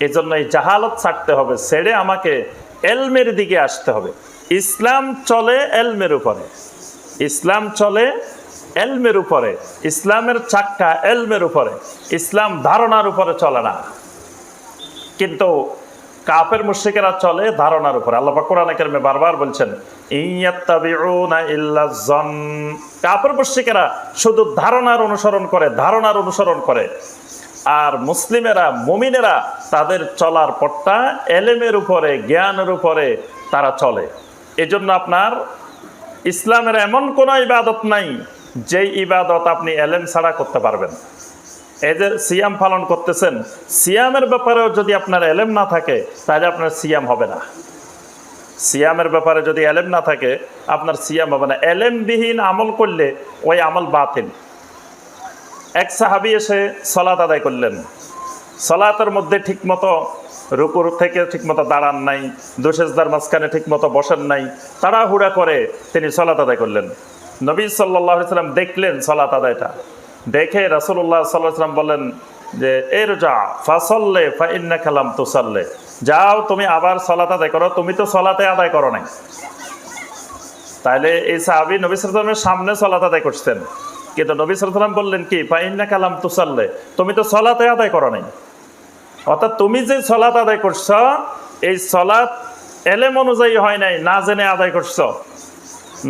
এই জন্য এই জাহালত ছাড়তে হবে, ছেড়ে আমাকে এলমের দিকে আসতে হবে। ইসলাম চলে এলমের উপরে। ইসলাম চলে এলমের উপরে। ইসলামের চাক্কা এলমের উপরে। ইসলাম ধারণার উপরে চলে না। কিন্তু কাপের মুশরিকেরা চলে ধারণার উপরে। আল্লাহ পাক কোরআনে কারিমে বারবার বলছেন কাফের মুশরিকেরা শুধু ধারণার অনুসরণ করে, ধারণার অনুসরণ করে। আর মুসলিমেরা, মুমিনেরা তাদের চলার পথটা এলেমের উপরে, জ্ঞানের উপরে তারা চলে। এজন্য আপনার ইসলামের এমন কোনো ইবাদত নাই যেই ইবাদত আপনি এলেম ছাড়া করতে পারবেন। যে সিয়াম পালন করতেছেন, সিয়ামের ব্যাপারেও যদি আপনার এলেম না থাকে, তাহলে আপনার সিয়াম হবে না। সিয়ামের ব্যাপারে যদি এলেম না থাকে, আপনার সিয়াম হবে না। এলেমবিহীন আমল করলে ওই আমল বাতিল। এক সাহাবি এসে সলাত আদায় করলেন। সলাতের মধ্যে ঠিকমতো রুকুর থেকে ঠিকমতো দাঁড়ান নাই দুশেজদার মাঝখানে ঠিকমতো বসেন নাই, তাড়াহুড়া করে তিনি সলাত আদায় করলেন। নবী সাল্লাহ সাল্লাম দেখলেন সলাত আদায়টা। দেখে রাসুল্লাহ সাল্লাহ সাল্লাম বললেন যে এর যা ফাসল্লে ফাইন্না খালাম তুসাল্লে। যাও, তুমি আবার সলাত আদায় করো, তুমি তো সলাতে আদায় করো নাই। তাহলে এই সাহাবি নবী সালামের সামনে সলাত আদায় করছেন। কিন্তু নবী সালাম বললেন কি, ফাইন্না কালাম তুসাল্লে, তুমি তো সলাতে আদায় করো নাই। অর্থাৎ তুমি যে সলাত আদায় করছ, এই সলাত এলেম অনুযায়ী হয় নাই, না জেনে আদায় করছ।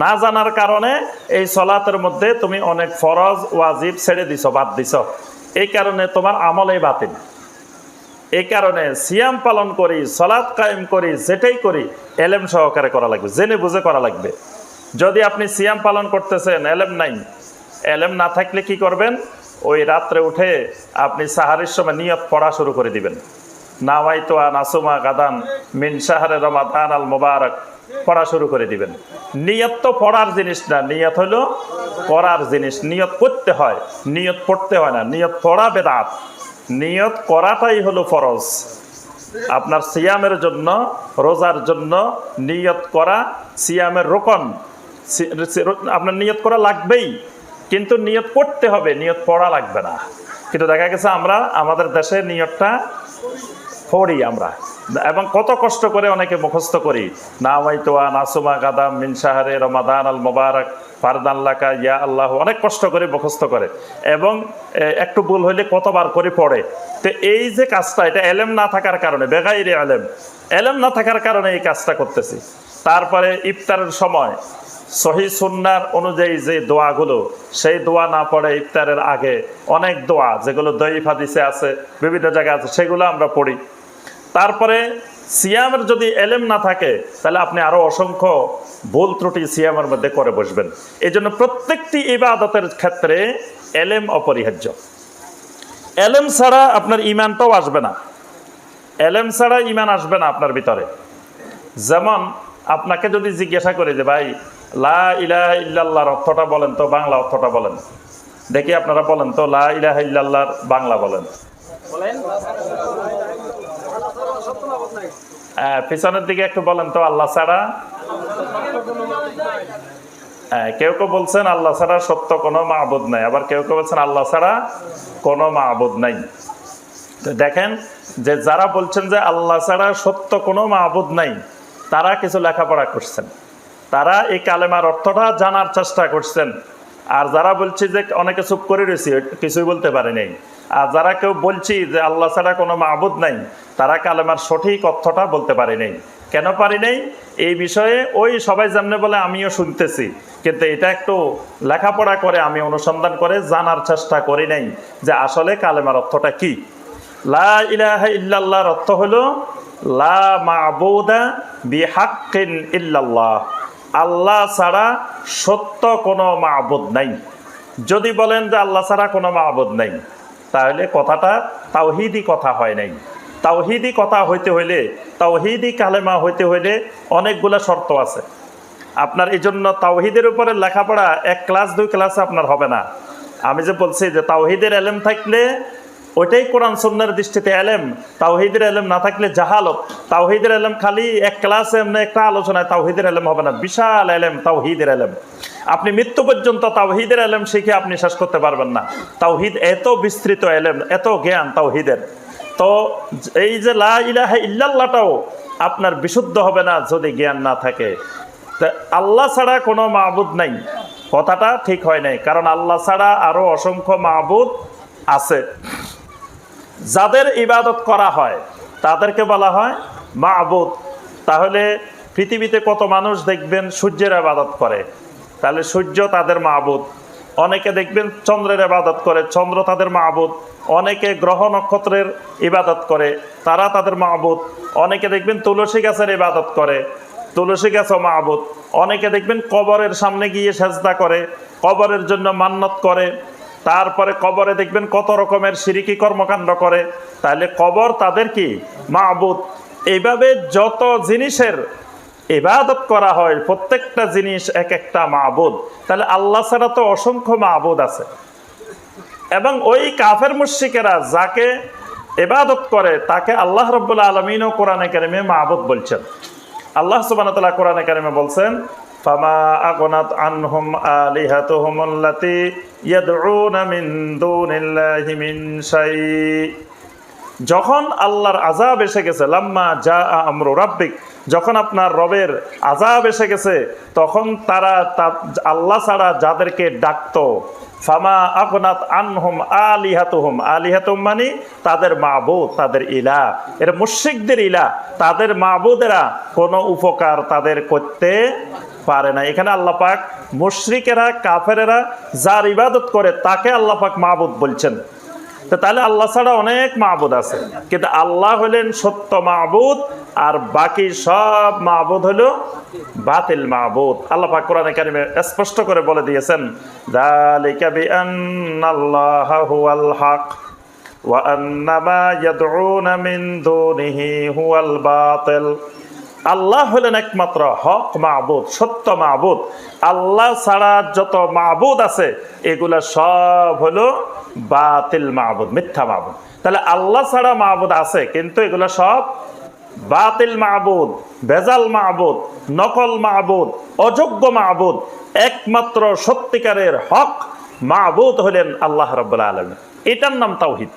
না জানার কারণে এই সলাতের মধ্যে তুমি অনেক ফরজ, ওয়াজিব ছেড়ে দিছ, বাদ দিছ। এই কারণে তোমার আমলেই বাতিল। এই কারণে সিয়াম পালন করি, সলাৎ কায়েম করি, যেটাই করি, এলেম সহকারে করা লাগবে, জেনে বুঝে করা লাগবে। যদি আপনি সিয়াম পালন করতেছেন, এলেম নাই এলেম না থাকলে কি করবেন? ওই রাত্রে উঠে আপনি সাহারির সময় নিয়ত পড়া শুরু করে দিবেন। নাওয়াইতো আন আসুমা গাদান মিন শাহরে রমাদান আল মোবারক পড়া শুরু করে দিবেন। নিয়ত তো পড়ার জিনিস না, নিয়ত হলো করার জিনিস। নিয়ত করতে হয়, নিয়ত পড়তে হয় না। নিয়ত পড়া বেদাত। নিয়ত করাটাই হলো ফরজ। আপনার সিয়ামের জন্য, রোজার জন্য নিয়ত করা, সিয়ামের রোকন আপনার নিয়ত করা লাগবেই। কিন্তু নিয়ত করতে হবে, নিয়ত পড়া লাগবে না। কিন্তু দেখা গেছে আমরা, আমাদের দেশে নিয়তটা পড়ি আমরা। এবং কত কষ্ট করে অনেকে মুখস্থ করি। না ওয়াইতোয়া নাসুমা গাদাম, মিন শাহরে, রমাদান, আল মোবারক, ফারদান লাকা, ইয়া আল্লাহ, অনেক কষ্ট করে মুখস্থ করে। এবং একটু ভুল হইলে কতবার করে পড়ে। তো এই যে কাজটা, এটা এলেম না থাকার কারণে, বেগাইরে এলেম। এলেম না থাকার কারণে এই কাজটা করতেছি। তারপরে ইফতারের সময় সহি সুন্নার অনুযায়ী যে দোয়াগুলো, সেই দোয়া না পড়ে ইফতারের আগে অনেক দোয়া, যেগুলো দই হাদিসে আছে, বিভিন্ন জায়গায় আছে, সেগুলো আমরা পড়ি। তারপরে সিয়ামের যদি এলেম না থাকে, তাহলে আপনি আরও অসংখ্য ভুল ত্রুটি সিয়ামের মধ্যে করে বসবেন। এই জন্য প্রত্যেকটি ইবাদতের ক্ষেত্রে এলেম অপরিহার্য। এলেম ছাড়া আপনার ইমানটাও আসবে না। এলেম ছাড়া ইমান আসবে না আপনার ভিতরে। যেমন আপনাকে যদি জিজ্ঞাসা করি যে, ভাই লা ইলাহা ইল্লাল্লাহর অর্থটা বলেন তো বাংলা অর্থটা বলেন। দেখি আপনারা বলেন তো লা ইলাহা ইল্লাল্লাহর বাংলা বলেন। হ্যাঁ, পিছনের দিকে একটু বলেন তো আল্লাহ ছাড়া। হ্যাঁ, কেউ কেউ বলছেন আল্লাহ ছাড়া সত্য কোনো মাহবুদ নাই আবার কেউ কেউ বলছেন আল্লাহ ছাড়া কোনো মাহবুদ নাই। তো দেখেন যে যারা বলছেন যে আল্লাহ ছাড়া সত্য কোনো মাহবুদ নাই তারা কিছু লেখাপড়া করছেন। তারা এই কালেমার অর্থটা জানার চেষ্টা করছেন। আর যারা বলছি যে অনেকে চুপ করে রয়েছি, কিছুই বলতে পারে নাই। আর যারা কেউ বলছি যে আল্লাহ ছাড়া কোনো মাহবুদ নাই, তারা কালেমার সঠিক অর্থটা বলতে পারে নাই। কেন পারি নাই? এই বিষয়ে ওই সবাই জানলে বলে, আমিও শুনতেছি। কিন্তু এটা একটু লেখাপড়া করে আমি অনুসন্ধান করে জানার চেষ্টা করি নাই যে আসলে কালেমার অর্থটা কি। লা ইলাহা ইল্লাল্লাহর অর্থ হলো, লা মাবুদা বিহাক্কিন ইল্লাল্লাহ। আল্লাহ ছাড়া সত্য কোনো মাবুদ নাই। যদি বলেন যে আল্লাহ ছাড়া কোনো মাবুদ নাই, তাহলে কথাটা তাওহিদি কথা হয় নাই। তাওহিদি কথা হইতে হইলে, তাওহিদি কালেমা হইতে হইলে অনেকগুলা শর্ত আছে। আপনার এই জন্য তাওহিদের উপরে লেখাপড়া এক ক্লাস, দুই ক্লাস আপনার হবে না। আমি যে বলছি যে তাওহিদের এলেম থাকলে ওইটাই কোরআন সন্ন্যার দৃষ্টিতে এলেম। তাওহিদের এলেম না থাকলে জাহালত তাওহিদের এলেম খালি এক ক্লাসে এমনি একটা আলোচনায় তাওহিদের এলেম হবে না। বিশাল এলেম, তাওহিদের এলেম। আপনি মৃত্যু পর্যন্ত তাওহিদের এলেম শিখে আপনি শেষ করতে পারবেন না। তাওহিদ এত বিস্তৃত এলেম, এত জ্ঞান তাওহিদের। তো এই যে লা ইলাহা ইল্লাল্লাহটাও আপনার বিশুদ্ধ হবে না যদি জ্ঞান না থাকে। আল্লাহ ছাড়া কোনো মাহবুদ নাই। কথাটা ঠিক হয় নাই। কারণ আল্লাহ ছাড়া আরও অসংখ্য মাহবুদ আছে। যাদের ইবাদত করা হয়, তাদেরকে বলা হয় মাহবুদ তাহলে পৃথিবীতে কত মানুষ দেখবেন সূর্যের আবাদত করে? তাহলে সূর্য তাদের মাহবুদ অনেকে দেখবেন চন্দ্রের ইবাদত করে, চন্দ্র তাদের মাহবুদ অনেকে গ্রহ নক্ষত্রের ইবাদত করে, তারা তাদের মাহবুদ অনেকে দেখবেন তুলসী গাছের ইবাদত করে, তুলসী গাছও মাহবুদ অনেকে দেখবেন কবরের সামনে গিয়ে সেজদা করে, কবরের জন্য মান্নত করে। তারপরে কবরে দেখবেন কত রকমের সিরিকি কর্মকাণ্ড করে। তাহলে কবর তাদের কি? মাহবুদ এইভাবে যত জিনিসের ইবাদত করা হয়, প্রত্যেকটা জিনিস এক একটা মাহবুদ তাহলে আল্লাহ ছাড়া তো অসংখ্য মাহবুদ আছে। এবং ওই কাফের মুশিকেরা যাকে এবাদত করে, তাকে আল্লাহ রব্বুল আলমিনও কোরআনে কারিমে মাহবুদ বলছেন। আল্লাহ সুবান তাল্লাহ কোরআনে বলছেন যখন আল্লাহর আজাব এসে গেছে, লাম্মা যা আমরু রাব্বিক, যখন আপনার রবের আজাব এসে গেছে, তখন তারা আল্লাহ ছাড়া যাদেরকে ডাকতো ফামা আগনাত আনহুম আলিহাতুহুম। আলিহাতুম মানে তাদের মাহবুদ তাদের ইলা। এর মুশ্রিকদের ইলা। তাদের মাহবুদেরা কোনো উপকার তাদের করতে পারে না। এখানে আল্লাহ পাক মুশরিকেরা, কাফেরেরা যার ইবাদত করে তাকে আল্লাহ পাক মাহবুদ বলছেন। তো তাহলে আল্লাহ ছাড়া অনেক মাহবুদ আছে। কিন্তু আল্লাহ হলেন সত্য মাহবুদ আর বাকি সব মাহবুদ হলো বাতিল মাহবুদ আল্লাহ পাক কোরআনে কারিমে স্পষ্ট করে বলে দিয়েছেন, যালিকা বিআন্নাল্লাহা হুয়াল হক ওয়া আন্না মা ইয়াদউনা দুনিহি হুয়াল বাতিল। আল্লাহ হলেন একমাত্র হক মাহবুদ সত্য মাহবুদ আল্লাহ ছাড়া যত মাহবুদ আছে, এগুলা সব হলো বাতিল মাহবুদ মিথ্যা মাহবুদ তাহলে আল্লাহ ছাড়া মাহবুদ আছে, কিন্তু এগুলা সব বাতিল মাহবুদ বেজাল মাহবুদ নকল মাহবুদ অযোগ্য মাহবুদ একমাত্র সত্যিকারের হক মাহবুদ হলেন আল্লাহ রব্বুল আলম এটার নাম তাওহিদ।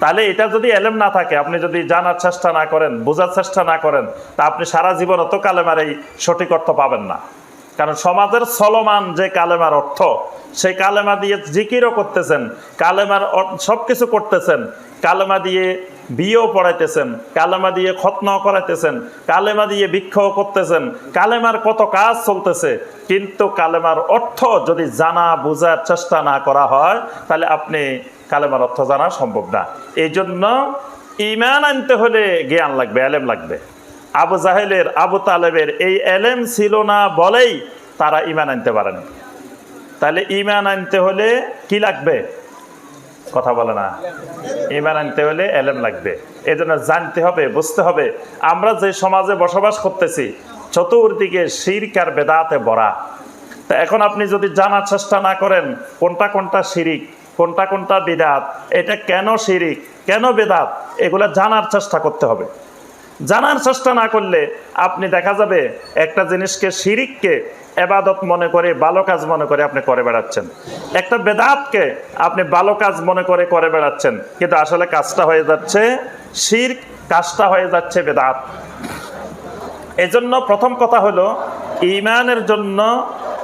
তাহলে এটা যদি এলেম না থাকে, আপনি যদি জানার চেষ্টা না করেন, বোঝার চেষ্টা না করেন, তা আপনি সারা জীবন অত কালেমার এই সঠিক অর্থ পাবেন না। কারণ সমাজের চলমান যে কালেমার অর্থ সেই কালেমা দিয়ে জিকিরও করতেছেন, কালেমার সব কিছু করতেছেন, কালেমা দিয়ে বিয়েও পড়াইতেছেন, কালেমা দিয়ে খতন করাইতেছেন, কালেমা দিয়ে ভিক্ষাও করতেছেন, কালেমার কত কাজ চলতেছে, কিন্তু কালেমার অর্থ যদি জানা, বোঝার চেষ্টা না করা হয়, তাহলে আপনি কালেমার অর্থ জানা সম্ভব না। এই জন্য ইমান আনতে হলে জ্ঞান লাগবে, এলেম লাগবে। আবু জাহেলের, আবু তালেবের এই এলেম ছিল না বলেই তারা ইমান আনতে পারেন। তাহলে ইমান আনতে হলে কি লাগবে? কথা বলে না। ইমান আনতে হলে এলেম লাগবে। এই জন্য জানতে হবে, বুঝতে হবে। আমরা যে সমাজে বসবাস করতেছি, চতুর্দিকে শিরকার বেদাতে ভরা। তা এখন আপনি যদি জানার চেষ্টা না করেন, কোনটা কোনটা শিরিক? কোনটা কোনটা বিদাত? এটা কেন শিরিক? কেন বেদাত? এগুলা জানার চেষ্টা করতে হবে। জানার চেষ্টা না করলে আপনি দেখা যাবে একটা জিনিসকে শিরিককে এবাদত মনে করে, ভালো কাজ মনে করে আপনি করে বেড়াচ্ছেন। একটা বেদাতকে আপনি ভালো কাজ মনে করে করে বেড়াচ্ছেন। কিন্তু আসলে কাজটা হয়ে যাচ্ছে শির কাজটা হয়ে যাচ্ছে বেদাত। এজন্য প্রথম কথা হলো ইমানের জন্য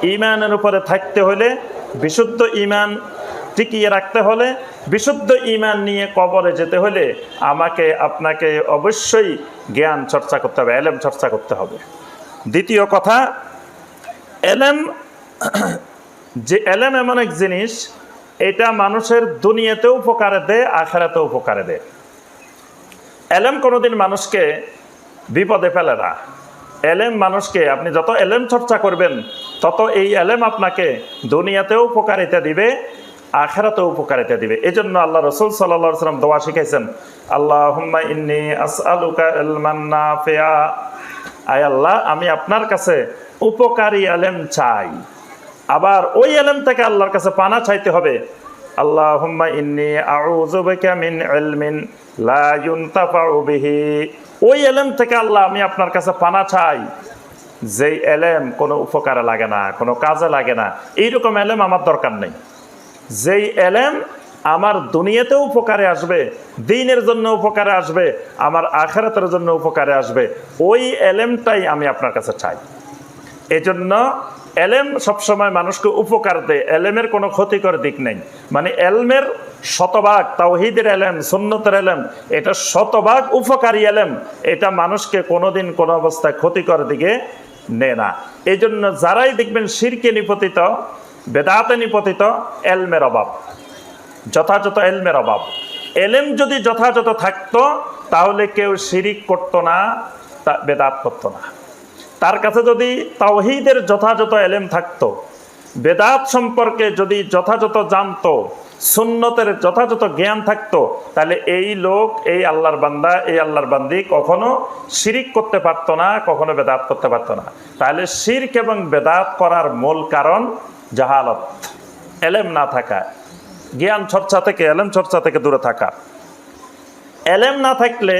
ইমানের উপরে থাকতে হলে বিশুদ্ধ ইমান টিকিয়ে রাখতে হলে, বিশুদ্ধ ইমান নিয়ে কবরে যেতে হলে আমাকে, আপনাকে অবশ্যই জ্ঞান চর্চা করতে হবে, এলেম চর্চা করতে হবে। দ্বিতীয় কথা, এলেম, যে এলেম এমন এক জিনিস, এটা মানুষের দুনিয়াতেও উপকারে দেয়, আখেরাতেও উপকারে দেয়। এলেম কোনোদিন মানুষকে বিপদে ফেলে না। এলেম মানুষকে, আপনি যত এলেম চর্চা করবেন, তত এই এলেম আপনাকে দুনিয়াতেও উপকারিতা দিবে আখেরাতেও উপকারিতা দিবে। এই জন্য আল্লাহ রসুল সাল্লা সাল্লাম দোয়া শিখাইছেন আল্লাহ ইন্নি আয় আল্লাহ, আমি আপনার কাছে উপকারী এলেম চাই। আবার ওই এলেম থেকে আল্লাহর কাছে পানা চাইতে হবে। আল্লাহুম্মা ইন্নি আউযু বিকা ইলমিন লা ওই এলেম থেকে আল্লাহ, আমি আপনার কাছে পানা চাই। যেই এলেম কোনো উপকারে লাগে না, কোনো কাজে লাগে না। এইরকম এলেম আমার দরকার নেই। যেই এলেম আমার দুনিয়াতেও উপকারে আসবে, দিনের জন্য উপকারে আসবে, আমার আখেরাতের জন্য উপকারে আসবে, ওই এলেমটাই আমি আপনার কাছে চাই। এজন্য জন্য এলেম সবসময় মানুষকে উপকার দেয়, এলেমের কোনো ক্ষতিকর দিক নেই। মানে এলমের শতভাগ, তাওহিদের এলেম, সুন্নতের এলেম, এটা শতভাগ উপকারী এলেম, এটা মানুষকে কোনোদিন কোনো অবস্থায় ক্ষতিকর দিকে নেয় না। এই যারাই দেখবেন শিরকে নিপতিত বেদাতে নিপতিত এলমের অভাব। যথাযথ এলমের অভাব। এলেম যদি যথাযথ থাকতো, তাহলে কেউ শিরিক করতো না, তা বেদাত করতো না। তার কাছে যদি তাওহিদের যথাযথ এলেম থাকতো বেদাত সম্পর্কে যদি যথাযথ জানতো, সুন্নতের যথাযথ জ্ঞান থাকতো, তাহলে এই লোক, এই আল্লাহর বান্দা, এই আল্লাহর বান্দি কখনো শিরিক করতে পারতো না, কখনো বেদাত করতে পারতো না। তাহলে শিরক এবং বেদাত করার মূল কারণ জাহালত, এলেম না থাকা, জ্ঞান চর্চা থেকে, এলেম চর্চা থেকে দূরে থাকা। এলেম না থাকলে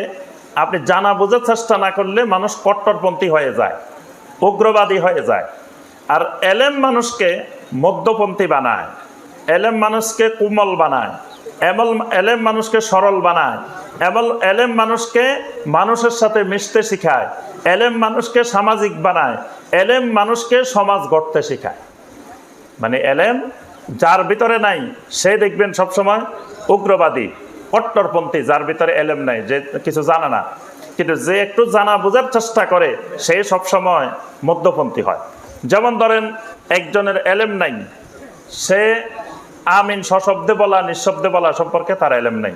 আপনি জানা বোঝার চেষ্টা না করলে মানুষ কট্টরপন্থী হয়ে যায়, উগ্রবাদী হয়ে যায়। আর এলেম মানুষকে মধ্যপন্থী বানায়, এলেম মানুষকে কোমল বানায়, এমল, এলেম মানুষকে সরল বানায়, এমল, এলেম মানুষকে মানুষের সাথে মিশতে শেখায়, এলেম মানুষকে সামাজিক বানায়, এলেম মানুষকে সমাজ গড়তে শেখায়। মানে এলেম যার ভিতরে নাই, সে দেখবেন সবসময় উগ্রবাদী, কট্টরপন্থী, যার ভিতরে এলেম নাই, যে কিছু জানে না। কিন্তু যে একটু জানা বোঝার চেষ্টা করে, সে সবসময় মধ্যপন্থী হয়। যেমন ধরেন, একজনের এলেম নাই, সে আমিন সশব্দে বলা, নিঃশব্দে বলা সম্পর্কে তার এলেম নাই।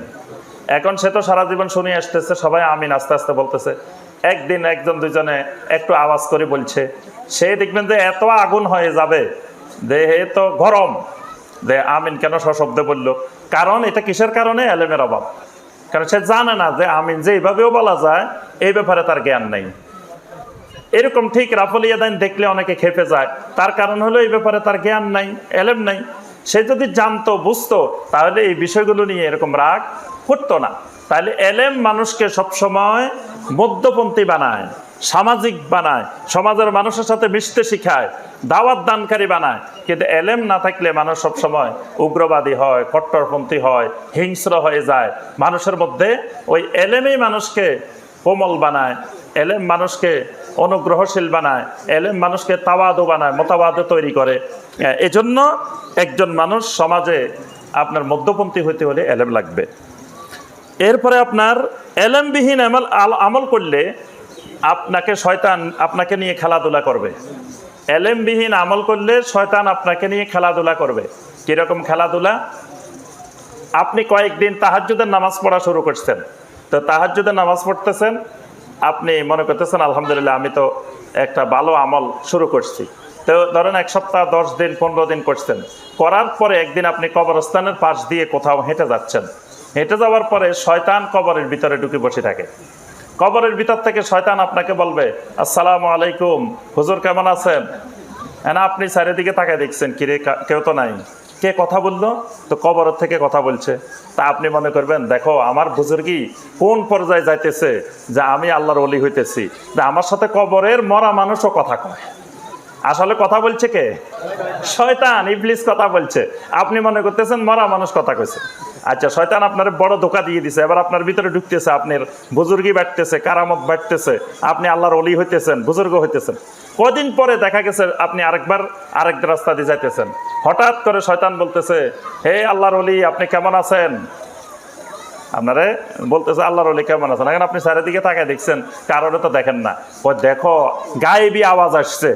এখন সে তো সারা জীবন শুনে আসতেছে, সবাই আমিন আস্তে আস্তে বলতেছে। একদিন একজন দুজনে একটু আওয়াজ করে বলছে, সে দেখবেন যে এত আগুন হয়ে যাবে দেহে তো গরম। দে আমিন কেন সশব্দে বলল? কারণ এটা কিসের কারণে? এলেমের অভাব। কারণ সে জানে না যে আমিন যে এইভাবেও বলা যায়, এই ব্যাপারে তার জ্ঞান নেই। এরকম ঠিক রাফল ইয়াদাইন দেখলে অনেকে খেপে যায়। তার কারণ হলো এই ব্যাপারে তার জ্ঞান নাই এলেম নাই। সে যদি জানতো, বুঝতো, তাহলে এই বিষয়গুলো নিয়ে এরকম রাগ করতো না। তাহলে এলেম মানুষকে সবসময় মধ্যপন্থী বানায়। সামাজিক বানায়, সমাজের মানুষের সাথে মিশতে শিখায়, দাওয়াত দানকারী বানায়। কিন্তু এলেম না থাকলে মানুষ সবসময় উগ্রবাদী হয়, কট্টরপন্থী হয়, হিংস্র হয়ে যায়। মানুষের মধ্যে ওই এলেমেই মানুষকে কোমল বানায়, এলেম মানুষকে অনুগ্রহশীল বানায়, এলেম মানুষকে তাওয়াদো বানায় মতাবাদও তৈরি করে। এজন্য একজন মানুষ সমাজে আপনার মধ্যপন্থী হইতে হলে এলেম লাগবে। এরপরে আপনার এলেমবিহীন আমল আমল করলে আপনাকে শয়তান আপনাকে নিয়ে খেলাধুলা করবে। এলেমবিহীন আমল করলে শয়তান আপনাকে নিয়ে খেলাধুলা করবে। কীরকম খেলাধুলা? আপনি কয়েকদিন তাহাজ্জুদের নামাজ পড়া শুরু করছেন। তো তাহাজ্জুদের নামাজ পড়তেছেন, আপনি মনে করতেছেন, আলহামদুলিল্লাহ, আমি তো একটা ভালো আমল শুরু করছি। তো ধরেন এক সপ্তাহ, দশ দিন, পনেরো দিন করছেন। করার পরে একদিন আপনি কবরস্থানের পাশ দিয়ে কোথাও হেঁটে যাচ্ছেন। হেঁটে যাওয়ার পরে শয়তান কবরের ভিতরে ঢুকে বসে থাকে। কবরের ভিতর থেকে শয়তান আপনাকে বলবে, আসসালামু আলাইকুম। হুজুর কেমন আছেন? হ্যাঁ আপনি চারিদিকে তাকায় দেখছেন কিরে কেউ তো নাই। কে কথা বলল? তো কবর থেকে কথা বলছে। তা আপনি মনে করবেন, দেখো, আমার বুজুর্গি কোন পর্যায়ে যাইতেছে যে আমি আল্লাহর অলি হইতেছি? যে আমার সাথে কবরের মরা মানুষও কথা কয়। আসলে কথা বলছে কে? শয়তান, ইবলিস কথা বলছে। আপনি মনে করতেছেন মরা মানুষ কথা কইছে। আচ্ছা শয়তান আপনার বড় ধোকা দিয়ে দিছে। এবার আপনার ভিতরে ঢুকতেছে, আপনার বুজুর্গি বাড়তেছে, কারামত বাড়তেছে, আপনি আল্লাহর অলি হইতেছেন, বুজুর্গ হইতেছেন। কদিন পরে দেখা গেছে আপনি আরেকবার আরেক রাস্তা দিয়ে যাইতেছেন। হঠাৎ করে শয়তান বলতেছে, হে আল্লাহর অলি আপনি কেমন আছেন? আপনারে বলতেছে, আল্লাহর অলি কেমন আছেন? এখন আপনি চারিদিকে তাকায় দেখছেন কারণে তো দেখেন না। ও দেখো, গায়েবী আওয়াজ আসছে।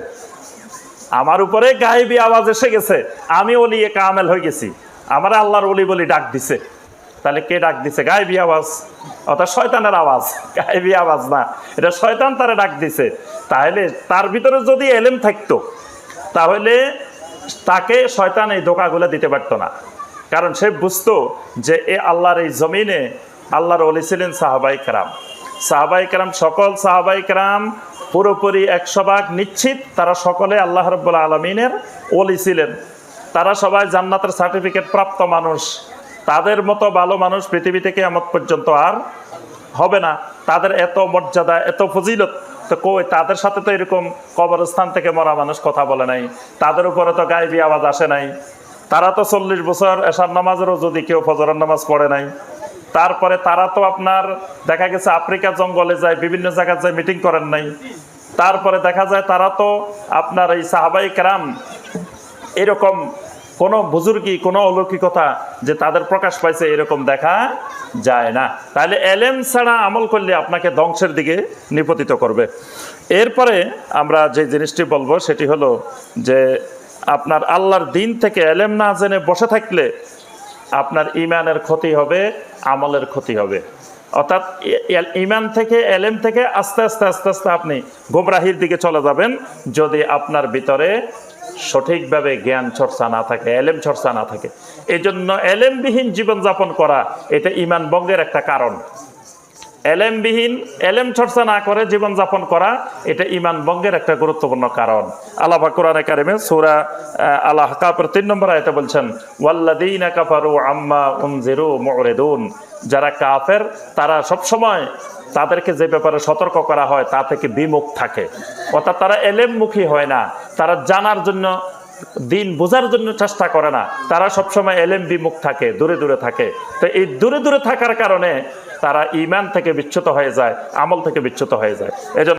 আমার উপরে গায়েবী আওয়াজ এসে গেছে। আমি অলি এ কামেল হয়ে গেছি। আমার আল্লাহর অলি বলি ডাক দিছে। তাহলে কে ডাক দিছে? গায়েবী আওয়াজ। অর্থাৎ শয়তানের আওয়াজ। গায়েবী আওয়াজ না। এটা শয়তান তারে ডাক দিছে। তাহলে তার ভিতরে যদি এলেম থাকতো, তাহলে তাকে শয়তান এই ধোকাগুলো দিতে পারতো না। কারণ সে বুঝতো যে এ আল্লাহর এই জমিনে আল্লাহর অলি ছিলেন সাহাবাই কারাম। সাহাবাই কারাম, সকল সাহাবাই কারাম পুরোপুরি একশো ভাগ নিশ্চিত তারা সকলে আল্লাহ রব্বুল্লা আলমিনের ওলি ছিলেন। তারা সবাই জান্নাতের সার্টিফিকেট প্রাপ্ত মানুষ। তাদের মতো ভালো মানুষ পৃথিবী থেকে এমন পর্যন্ত আর হবে না। তাদের এত মর্যাদা, এত ফজিলত, তো কই তাদের সাথে তো এরকম কবরস্থান থেকে মরা মানুষ কথা বলে নাই। তাদের উপরে তো গায়েবী আওয়াজ আসে নাই। তারা তো চল্লিশ বছর এশার নামাজেরও যদি কেউ ফজরের নামাজ পড়ে নাই। তারপরে তারা তো আপনার, দেখা গেছে আফ্রিকা জঙ্গলে যায়, বিভিন্ন জায়গায় যায় মিটিং করেন নাই। তারপরে দেখা যায় তারা তো আপনার এই সাহাবাই কেরাম, এরকম কোনো বুজুর্গি, কোনো অলৌকিকতা যে তাদের প্রকাশ পাইছে এরকম দেখা যায় না। তাহলে এলেম ছাড়া আমল করলে আপনাকে ধ্বংসের দিকে নিপতিত করবে। এরপরে আমরা যে জিনিসটি বলব, সেটি হলো যে আপনার আল্লাহর দিন থেকে এলেম না জেনে বসে থাকলে আপনার ইমানের ক্ষতি হবে, আমলের ক্ষতি হবে। অর্থাৎ ইমান থেকে, এলেম থেকে আস্তে আস্তে আস্তে আস্তে আপনি গোমরাহির দিকে চলে যাবেন। যদি আপনার ভিতরে সঠিকভাবে জ্ঞান চর্চা না থাকে, এলেম চর্চা না থাকে এই জন্য এলেমবিহীন জীবনযাপন করা এটা ইমান বঙ্গের একটা কারণ। এলেমবিহীন এলেম চর্চা না করে জীবনযাপন করা এটা ইমান বঙ্গের একটা গুরুত্বপূর্ণ কারণ। আল্লাহ কোরআনে কারিমে সূরা আহ, আল আহকাফের তিন নম্বর আয়তে বলছেন ওয়াল্লাযীনা কাফারু আম্মা উনজিরু মুরিদুন। যারা কাফের তারা সব সময় তাদেরকে যে ব্যাপারে সতর্ক করা হয় তা থেকে বিমুখ থাকে। অর্থাৎ তারা এলেমমুখী হয় না। তারা জানার জন্য দিন বোঝার জন্য চেষ্টা করে না। তারা সবসময় এলেম বিমুখ থাকে দূরে দূরে থাকে। তো এই দূরে দূরে থাকার কারণে তারা ইমান থেকে বিচ্ছুত হয়ে যায় আমল থেকে বিচ্ছুত হয়ে যায়। এজন্য